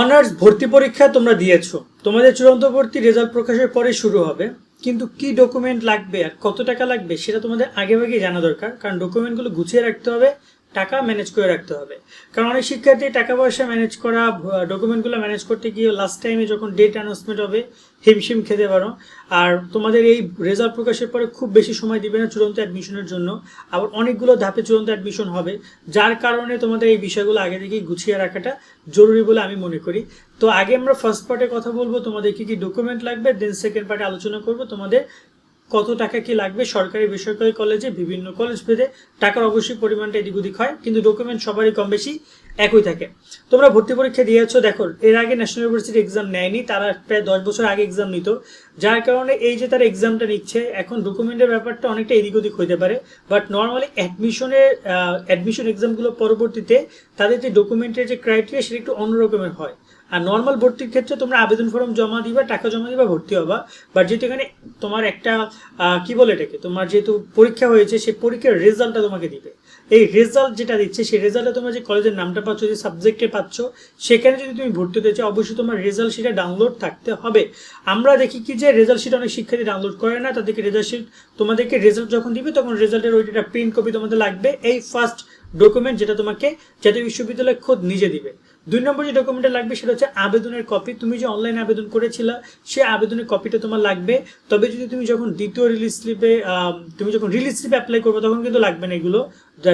Honours ভর্তি পরীক্ষা তোমরা দিয়েছ। তোমাদের চূড়ান্ত ভর্তি রেজাল্ট প্রকাশের পরে শুরু হবে। কিন্তু কি ডকুমেন্ট লাগবে আর কত টাকা লাগবে সেটা তোমাদের আগে ভাগে জানা দরকার। কারণ ডকুমেন্টগুলো গুছিয়ে রাখতে হবে। টাকা ম্যানেজ করে রাখতে হবে। কারণ অনেক শিক্ষার্থী টাকা পয়সা ম্যানেজ করা ডকুমেন্টগুলো ম্যানেজ করতে গিয়ে লাস্ট টাইমে যখন ডেট অ্যানাউন্সমেন্ট হবে, হিমশিম খেতে পারো। আর তোমাদের এই রেজাল্ট প্রকাশের পরে খুব বেশি সময় দিবে না চূড়ান্ত অ্যাডমিশনের জন্য। আবার অনেকগুলো ধাপে চূড়ান্ত অ্যাডমিশন হবে, যার কারণে তোমাদের এই বিষয়গুলো আগে থেকেই গুছিয়ে রাখাটা জরুরি বলে আমি মনে করি। তো আগে আমরা ফার্স্ট পার্টে কথা বলব, তোমাদের কি কি ডকুমেন্ট লাগবে দেন সেকেন্ড পার্টে আলোচনা করব, তোমাদের কত টাকা কি লাগবে সরকারি বেসরকারি কলেজে, বিভিন্ন কলেজ ভেদে টাকার অবশ্যই পরিমাণটা এদিক ওদিক হয়, কিন্তু ডকুমেন্ট সবারই কম বেশি একই থাকে। তোমরা ভর্তি পরীক্ষা দিয়েছ, দেখো, এর আগে ন্যাশনাল ইউনিভার্সিটি এক্সাম নেয়নি, তারা প্রায় দশ বছর আগে এক্সাম নিত, যার কারণে এই যে তারা এক্সামটা নিচ্ছে, এখন ডকুমেন্টের ব্যাপারটা অনেকটা এদিক ওদিক হতে পারে বাট নর্মালি অ্যাডমিশনের অ্যাডমিশন এক্সামগুলো পরবর্তীতে তাদের যে ডকুমেন্টের যে ক্রাইটেরিয়া সেটা একটু অন্যরকমের হয়। আর নর্মাল ভর্তির ক্ষেত্রে তোমরা আবেদন ফর্ম জমা দিবা, টাকা জমা দিবা, ভর্তি হবা। বাট যেহেতু এখানে তোমার একটা কি বলে এটাকে? তোমার যেহেতু পরীক্ষা হয়েছে, সেই পরীক্ষার রেজাল্টটা তোমাকে দিবে। এই রেজাল্ট যেটা দিচ্ছে, সেই রেজাল্টে তোমরা যে কলেজের নামটা পাচ্ছ, যে সাবজেক্টে পাচ্ছ, সেখানে যদি তুমি ভর্তি হতে চাও, অবশ্যই তোমার রেজাল্ট সেটা ডাউনলোড থাকতে হবে। আমরা দেখি কি যে রেজাল্ট শিট অনেক শিক্ষার্থী ডাউনলোড করে না, তাদেরকে রেজাল্ট শিট তোমাদেরকে রেজাল্ট যখন দিবে, তখন রেজাল্টের ওইটা প্রিন্ট কপি তোমাদের লাগবে। এই ফার্স্ট ডকুমেন্ট যেটা তোমাকে জাতীয় বিশ্ববিদ্যালয় খোদ নিজে দিবে। দুই নম্বর যে ডকুমেন্টটা লাগবে সেটা হচ্ছে আবেদনের কপি তুমি যে অনলাইন আবেদন করেছিলা, সে আবেদনের কপিটা তোমার লাগবে। তবে যদি তুমি যখন দ্বিতীয় রিলিজ স্লিপে তুমি যখন রিলিজ স্লিপে অ্যাপ্লাই করবে, তখন কিন্তু লাগবে না এগুলো।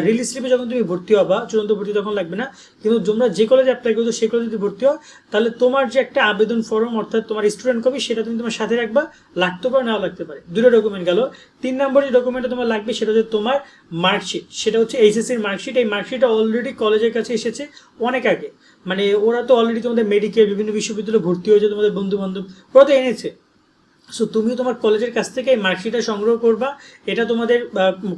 রিলিজ স্লিপে যখন তুমি ভর্তি হবা, চূড়ান্ত ভর্তি তখন লাগবে না। কিন্তু তোমরা যে কলেজে অ্যাপ্লাই করছ সেই কলেজে যদি ভর্তি হও, তাহলে তোমার যে একটা আবেদন ফর্ম অর্থাৎ তোমার স্টুডেন্ট কপি সেটা তুমি তোমার সাথে রাখবা, লাগতে পারে, নাও লাগতে পারে। দুটো ডকুমেন্ট গেল। তিন নম্বর যে ডকুমেন্টটা তোমার লাগবে, সেটা হচ্ছে তোমার মার্কশিট সেটা হচ্ছে এইচএসসির মার্কশিট এই মার্কশিটটা অলরেডি কলেজের কাছে এসেছে অনেক আগে। মানে ওরা তো অলরেডি তোমাদের মেডিকেল বিভিন্ন বিশ্ববিদ্যালয়ে ভর্তি হয়েছে তোমাদের বন্ধু বান্ধব ওরা তো এনেছে। সো তুমিও তোমার কলেজের কাছ থেকে এই মার্কশিটটা সংগ্রহ করবা। এটা তোমাদের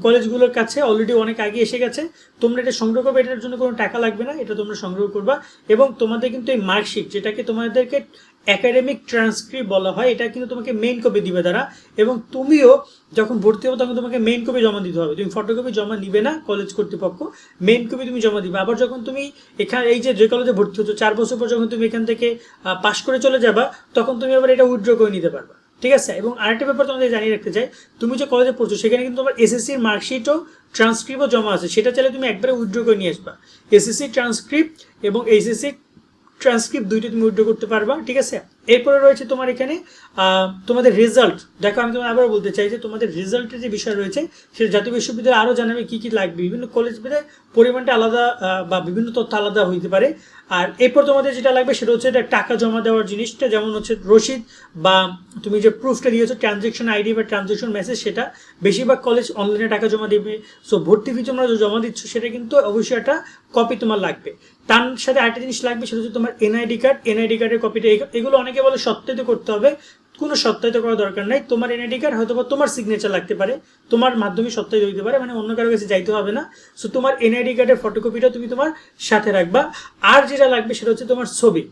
কলেজগুলোর কাছে অলরেডি অনেক আগে এসে গেছে। তোমরা এটা সংগ্রহ করবে, এটার জন্য কোনো টাকা লাগবে না, এটা তোমরা সংগ্রহ করবা। এবং তোমাদের কিন্তু এই মার্কশিট যেটাকে তোমাদেরকে একাডেমিক ট্রান্সক্রিপ্ট বলা হয়, এটা কিন্তু তোমাকে মেইন কপি দিবে তারা। এবং তুমিও যখন ভর্তি হবে তখন তোমাকে মেইন কপি জমা দিতে হবে। তুমি ফটোকপি জমা নিবে না কলেজ কর্তৃপক্ষ মেইন কপি তুমি জমা দিবে। আবার যখন তুমি এখানে এই যে যে কলেজে ভর্তি হচ্ছ, চার বছর পর যখন তুমি এখান থেকে পাশ করে চলে যাবা, তখন তুমি আবার এটা উইথড্র করে নিতে পারবা। ঠিক আছে? এবং আরেকটা ব্যাপার তোমাদের জানিয়ে রাখতে চাই, তুমি যে কলেজে পড়ছো, সেখানে কিন্তু তোমার এসএসসির মার্কশিটও ট্রান্সক্রিপ্টও জমা আছে। সেটা চাইলে তুমি একবারে উইথড্র করে নিয়ে আসবা। এসএসসি ট্রান্সক্রিপ্ট এবং এইচএসসি ট্রান্সক্রিপ্ট দুইটা তুমি উইড্রো করতে পারবা ঠিক আছে? এরপরে রয়েছে তোমার এখানে তোমাদের রেজাল্ট দেখো, আমি তোমার আবার বলতে চাই যে তোমাদের রেজাল্টের যে বিষয় রয়েছে সেটা জাতীয় বিশ্ববিদ্যালয় আরও জানাবে কি কি লাগবে। বিভিন্ন কলেজ ভেদে পরিমাণটা আলাদা বা বিভিন্ন তথ্য আলাদা হইতে পারে। আর এরপর তোমাদের যেটা লাগবে, সেটা হচ্ছে এটা টাকা জমা দেওয়ার জিনিসটা, যেমন হচ্ছে রসিদ বা তুমি যে প্রুফটা দিয়েছ ট্রানজেকশন আইডি বা ট্রানজেকশন মেসেজ সেটা বেশিরভাগ কলেজ অনলাইনে টাকা জমা দেবে। সো ভর্তি ফি তোমরা জমা দিচ্ছ, সেটা কিন্তু অবশ্যই একটা কপি তোমার লাগবে। তার সাথে আরেকটা জিনিস লাগবে, সেটা হচ্ছে তোমার এনআইডি কার্ড এনআইডি কার্ডের কপিটা এগুলো অনেকে বলে সত্যায়িত করতে হবে, কোনো সত্যায়িত করার দরকার নাই। তোমার এনআইডি কার্ড হয়তো বা তোমার সিগনেচার লাগতে পারে, তোমার মাধ্যমে সত্যায়িত হইতে পারে মানে অন্য কারও কাছে যাইতে হবে না। সো তোমার এনআইডি কার্ডের ফটোকপিটা তুমি তোমার সাথে রাখবা। আর যেটা লাগবে সেটা হচ্ছে তোমার ছবি।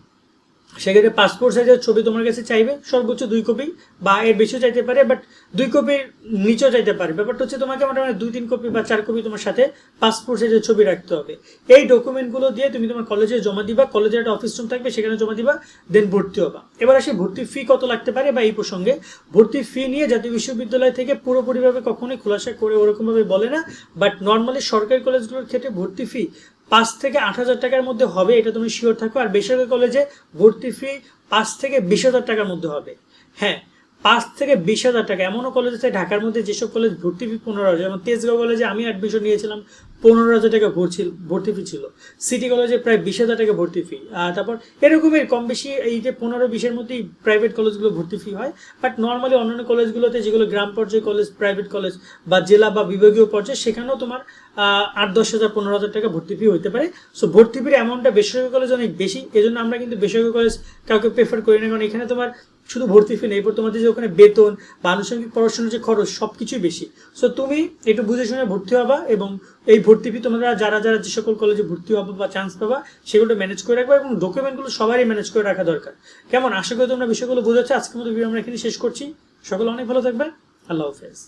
সেক্ষেত্রে পাসপোর্ট সাইজের ছবি তোমার কাছে চাইবে, সর্বোচ্চ দুই কপি বা এর বেশিও চাইতে পারে বাট দুই কপির নিচেও চাইতে পারে। ব্যাপারটা হচ্ছে তোমাকে মোটামুটি দুই, তিন কপি বা চার কপি তোমার সাথে পাসপোর্ট সাইজের ছবি রাখতে হবে। এই ডকুমেন্টগুলো দিয়ে তুমি তোমার কলেজে জমা দিবা কলেজের একটা অফিস রুম থাকবে, সেখানে জমা দিবা দেন ভর্তি হবা। এবার আসে, ভর্তি ফি কত লাগতে পারে বা এই প্রসঙ্গে। ভর্তি ফি নিয়ে জাতীয় বিশ্ববিদ্যালয় থেকে পুরোপুরিভাবে কখনোই খোলাসা করে ওরকমভাবে বলে না বাট নর্মালি সরকারি কলেজগুলোর ক্ষেত্রে ভর্তি ফি পাঁচ থেকে আট হাজার টাকার মধ্যে হবে, এটা তুমি শিওর থাকো। আর বেসরকারি কলেজে ভর্তি ফি পাঁচ থেকে বিশ হাজার টাকার মধ্যে হবে। হ্যাঁ পাঁচ থেকে বিশ হাজার টাকা। এমনও কলেজ আছে ঢাকার মধ্যে যেসব কলেজ ভর্তি ফি পনেরো হাজার, যেমন তেজগাঁও কলেজে আমি অ্যাডমিশন নিয়েছিলাম, পনেরো হাজার টাকা ভর্তি ভর্তি ফি ছিল। সিটি কলেজে প্রায় বিশ হাজার টাকা ভর্তি ফি আর তারপর এরকমের কম বেশি এই যে পনেরো বিশের মধ্যেই প্রাইভেট কলেজগুলো ভর্তি ফি হয়। বাট নর্মালি অন্যান্য কলেজগুলোতে যেগুলো গ্রাম পর্যায়ে কলেজ প্রাইভেট কলেজ বা জেলা বা বিভাগীয় পর্যায়ে, সেখানেও তোমার আট, দশ হাজার, পনেরো হাজার টাকা ভর্তি ফি হতে পারে। সো ভর্তি ফির অ্যামাউন্টটা বেসরকারি কলেজ অনেক বেশি। এজন্য আমরা কিন্তু বেসরকারি কলেজ কাউকে প্রেফার করি না। কারণ এখানে তোমার শুধু ভর্তি ফি নেই এরপর তোমাদের যে ওখানে বেতন বা আনুষঙ্গিক পড়াশোনার যে খরচ সব কিছুই বেশি। সো তুমি একটু বুঝে শুনে ভর্তি হবা এবং এই ভর্তি ফি তোমরা যারা যারা যে সকল কলেজে ভর্তি হবা বা চান্স পাবা, সেগুলো ম্যানেজ করে রাখবা এবং ডকুমেন্টগুলো সবারই ম্যানেজ করে রাখা দরকার। কেমন? আশা করি তোমরা বিষয়গুলো বোঝাচ্ছ। আজকের মতো ভিডিও আমরা এখানে শেষ করছি। সকলে অনেক ভালো থাকবে আল্লাহ হাফেজ।